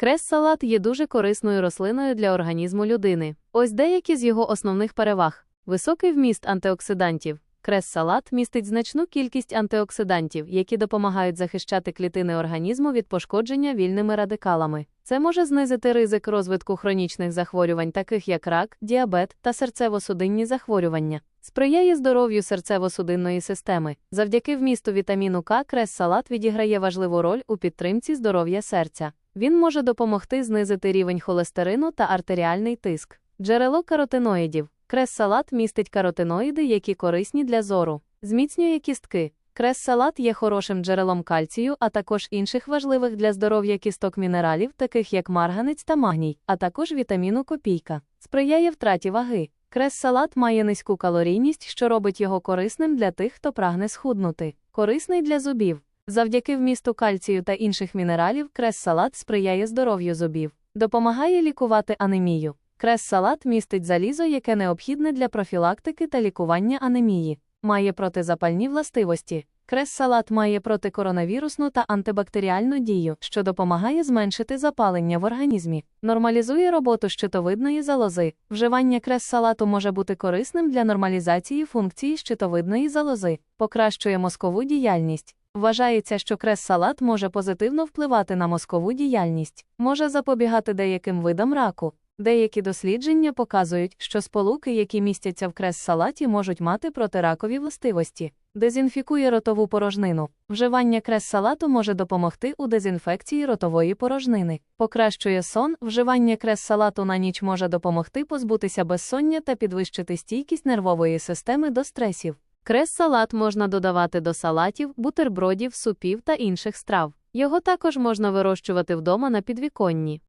Крес-салат є дуже корисною рослиною для організму людини. Ось деякі з його основних переваг: високий вміст антиоксидантів. Крес-салат містить значну кількість антиоксидантів, які допомагають захищати клітини організму від пошкодження вільними радикалами. Це може знизити ризик розвитку хронічних захворювань, таких як рак, діабет та серцево-судинні захворювання. Сприяє здоров'ю серцево-судинної системи. Завдяки вмісту вітаміну К крес-салат відіграє важливу роль у підтримці здоров'я серця. Він може допомогти знизити рівень холестерину та артеріальний тиск. Джерело каротиноїдів. Крес-салат містить каротиноїди, які корисні для зору, зміцнює кістки. Крес-салат є хорошим джерелом кальцію, а також інших важливих для здоров'я кісток мінералів, таких як марганець та магній, а також вітаміну копійка. Сприяє втраті ваги. Крес-салат має низьку калорійність, що робить його корисним для тих, хто прагне схуднути. Корисний для зубів. Завдяки вмісту кальцію та інших мінералів, крес-салат сприяє здоров'ю зубів, допомагає лікувати анемію. Крес-салат містить залізо, яке необхідне для профілактики та лікування анемії, має протизапальні властивості. Крес-салат має протикоронавірусну та антибактеріальну дію, що допомагає зменшити запалення в організмі, нормалізує роботу щитовидної залози. Вживання крес-салату може бути корисним для нормалізації функції щитовидної залози, покращує мозкову діяльність. Вважається, що крес-салат може позитивно впливати на мозкову діяльність, може запобігати деяким видам раку. Деякі дослідження показують, що сполуки, які містяться в крес-салаті, можуть мати протиракові властивості. Дезінфікує ротову порожнину. Вживання крес-салату може допомогти у дезінфекції ротової порожнини. Покращує сон. Вживання крес-салату на ніч може допомогти позбутися безсоння та підвищити стійкість нервової системи до стресів. Крес-салат можна додавати до салатів, бутербродів, супів та інших страв. Його також можна вирощувати вдома на підвіконні.